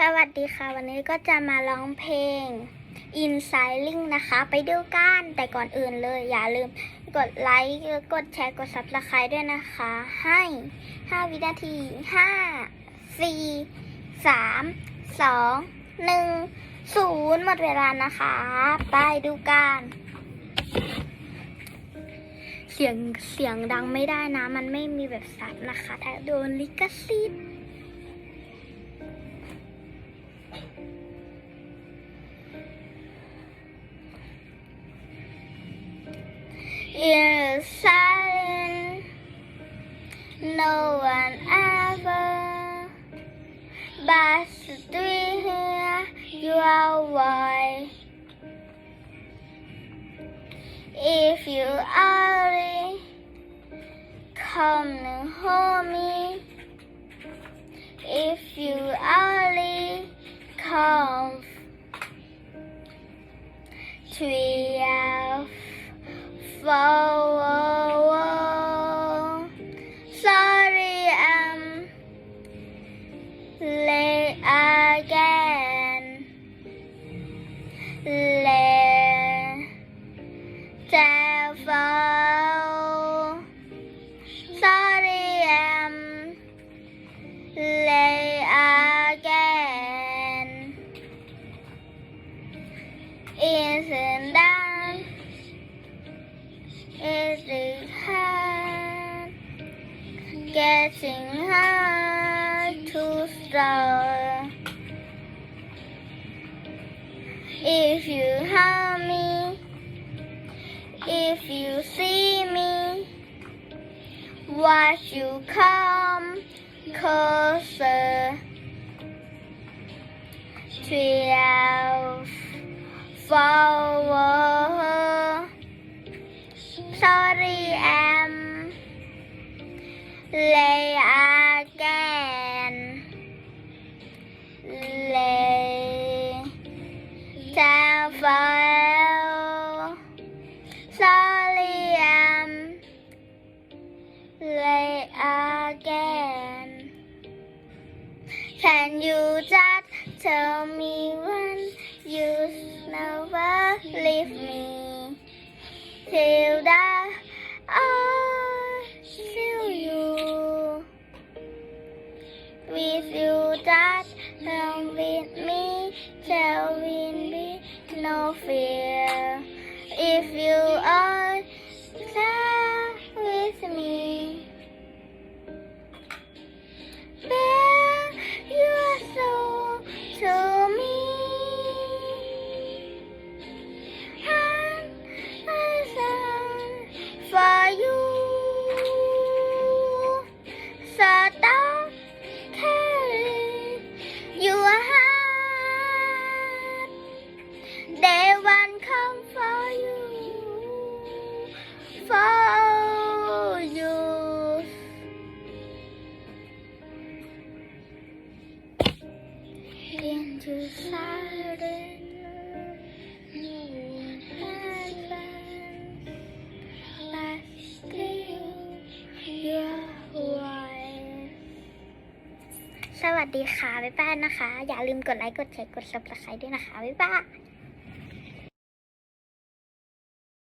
สวัสดีค่ะ วันนี้ก็จะมาร้องเพลง In Sailing นะคะ ไปดูกันแต่ก่อนอื่นเลยอย่าลืมกดไลค์กดแชร์กด Subscribe ด้วยนะคะ ให้ 5 วินาที 5 4 3 2 1 0 หมดเวลานะคะ ไปดูกันเสียงเสียงดังไม่ได้นะ มันไม่มีแบบซับนะคะ ถ้าโดนลิขสิทธิ์ In silence, no one ever, but still hear your voice. If you to hold me, if you only come twelve forward. Isn't that? Is it hard? Getting hard to start. If you hear me, if you see me, watch you come closer. Twelve forward. Sorry, I'm late again. Late devil. Sorry, I'm late again. Can you just tell me when you leave me? till that I feel you with you that come with me there will be no fear if you เรียนอยู่สายเรียนสวัสดีค่ะ บ๊ายบายนะคะ อย่าลืมกดไลค์ กดแชร์ กด subscribe ด้วยนะคะ บ๊ายบาย